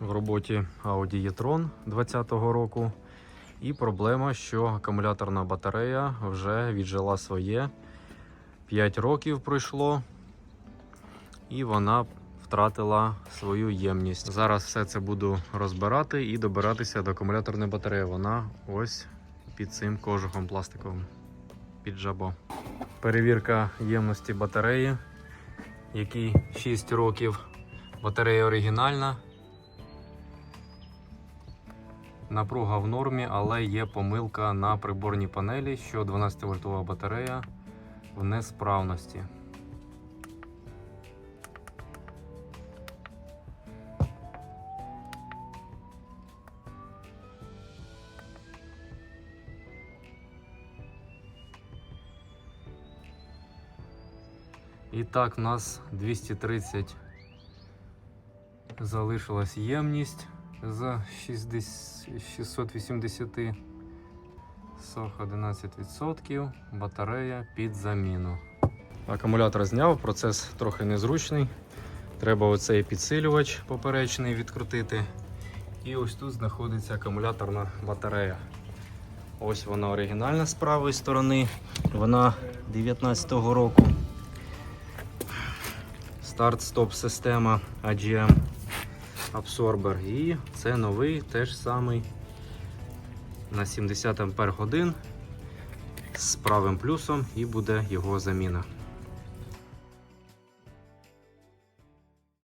в роботі Audi e-tron 2020 року. І проблема, що акумуляторна батарея вже віджила своє. 5 років пройшло, і вона втратила свою ємність. Зараз все це буду розбирати і добиратися до акумуляторної батареї. Вона ось під цим кожухом пластиковим, під жабо. Перевірка ємності батареї, якій 6 років. Батарея оригінальна. Напруга в нормі, але є помилка на приборній панелі, що 12 вольтова батарея в несправності. І так, у нас 230 залишилась ємність з 60 680 сох 11%, батарея під заміну. Акумулятор зняв, процес трохи незручний. Треба оцей підсилювач поперечний відкрутити. І ось тут знаходиться акумуляторна батарея. Ось вона оригінальна з правої сторони. Вона 19-го року. Старт-стоп система AGM Absorber. І це новий, теж самий на 70 Ампер годин з правим плюсом і буде його заміна.